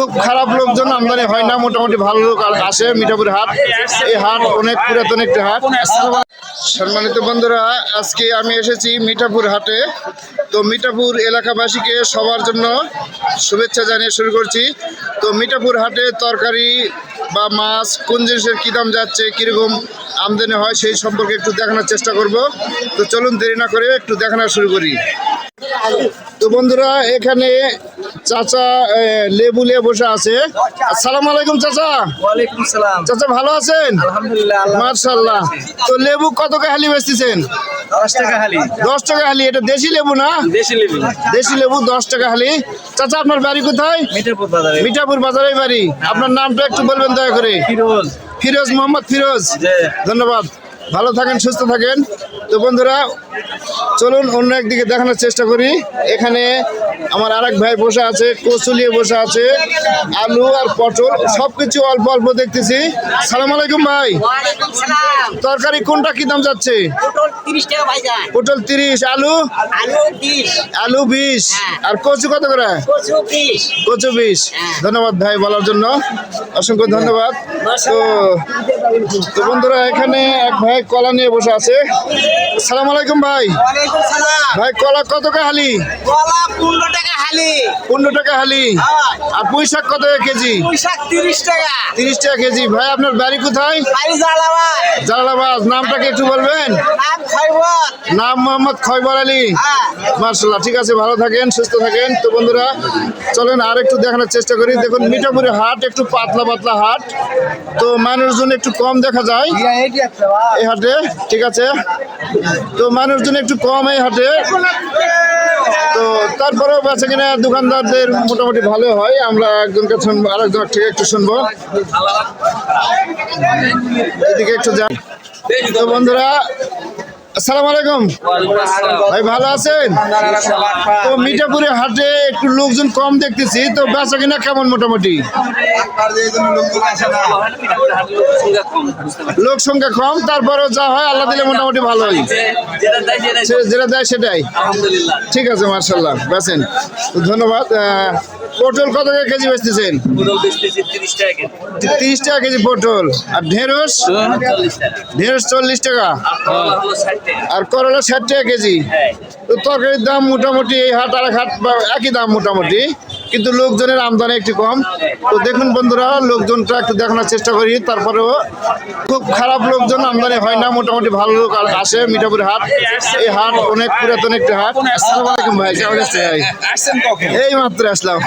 খুব খারাপ লোকজন, আমদানি হয় না, মোটামুটি ভালো লোক আসে, মিঠাপুর হাট। এই হাট অনেক পুরাতন একটি হাট। সম্মানিত বন্ধুরা, আজকে আমি এসেছি মিঠাপুর হাটে। তো মিঠাপুর এলাকাবাসীকে সবার জন্য শুভেচ্ছা জানিয়ে শুরু করছি। তো মিঠাপুর হাটে তরকারি বা মাছ কোন জিনিসের কী দাম যাচ্ছে, কীরকম আমদানি হয় সেই সম্পর্কে একটু দেখানোর চেষ্টা করব। তো চলুন দেরি না করে একটু দেখানো শুরু করি। তো বন্ধুরা, এখানে চাচা লেবু নিয়ে বসে আছে। আসসালামু আলাইকুম চাচা। চাচা ভালো আছেন? মার্শাল্লাহ তো লেবু কত হালি বেচতেছেন? দশ টাকা হালি। এটা দেশি লেবু না? দেশি লেবু। দশ টাকা হালি। চাচা আপনার বাড়ি কোথায়? মিঠাপুর বাজারের বাড়ি। আপনার নামটা একটু বলবেন দয়া করে। ফিরোজ। মোহাম্মদ ফিরোজ। ধন্যবাদ। ভালো থাকেন সুস্থ থাকেন। তো বন্ধুরা চলুন অন্য একদিকে দেখানোর চেষ্টা করি। এখানে আমার আরেক ভাই বসে আছে কচুলিয়ে বসে আছে আলু আর পটল সবকিছু অল্প অল্প দেখতেছি। সালাম আলাইকুম ভাই। তরকারি কোনটা কি দাম যাচ্ছে? পটল তিরিশ আলু? আলু বিশ। আর কচু কত করে? কচু বিশ। কচু বিশ। ধন্যবাদ ভাই বলার জন্য। অসংখ্য ধন্যবাদ। তো তো বন্ধুরা এখানে এক ভাই কলা নিয়ে বসে আছে। সালাম আলাইকুম ভাই? ভাই কলা কত টাকা হালি? কলা পনেরো টাকা হালি। পনেরো টাকা হালি? আর পুঁই শাক কত কেজি? পুঁইশাক তিরিশ টাকা। তিরিশ টাকা কেজি। ভাই আপনার বাড়ি কোথায়? বাড়ি জ্বালাবাই জালালাবাদ। নামটাকে একটু বলবেন? নাম মোহাম্মদ খয়বর আলী। হ্যাঁ। মার্শাল্লাহ ঠিক আছে ভালো থাকেন সুস্থ থাকেন। তো বন্ধুরা চলেন আর একটু দেখানোর চেষ্টা করি। দেখুন মিঠাপুরের হাট একটু পাতলা পাতলা হাট। তো মানুষজন একটু কম দেখা যায় এই হাটে ঠিক আছে? তো মানুষজন একটু কম এই হাটে। তো তারপরেও বেঁচে কিনা দোকানদারদের মোটামুটি ভালো হয়। আমরা একজনকে শুনব আরেকজন থেকে একটু শুনব। এদিকে একটু যান। তো বন্ধুরা আসসালামু আলাইকুম। ভাই, ভালো আছেন? তো মিঠাপুরে হাটে একটু লোকজন কম দেখতেছি, তো বেচা কিনা কেমন মোটামুটি? লোক সংখ্যা কম, তারপরেও যা হয়, আল্লাহ দিলে মোটামুটি ভালো সে- যেটা দেয় সেটাই। ঠিক আছে মার্শাল্লাহ বেছেন ধন্যবাদ পটল কত করে কেজি বেচতেছেন? তিরিশ টাকা কেজি। পটল। আর ঢেঁড়স? ঢেঁড়স চল্লিশ টাকা। আর করলা ষাট টাকা। কেজি। তো তরকারির দাম মোটামুটি এই হাট আর হাট একই দাম মোটামুটি। কিন্তু লোকজনের আমদানি একটু কম। তো দেখুন বন্ধুরা লোকজনটা একটু দেখানোর চেষ্টা করি। তারপরেও খুব খারাপ লোকজন আমদানি হয় না। মোটামুটি ভালো লোক আর আসে মিঠাপুর হাট। এই হাট অনেক পুরাতন একটি হাট। আসসালামাইকুম ভাই কেমন আছে ভাই? এই মাত্র আসলাম।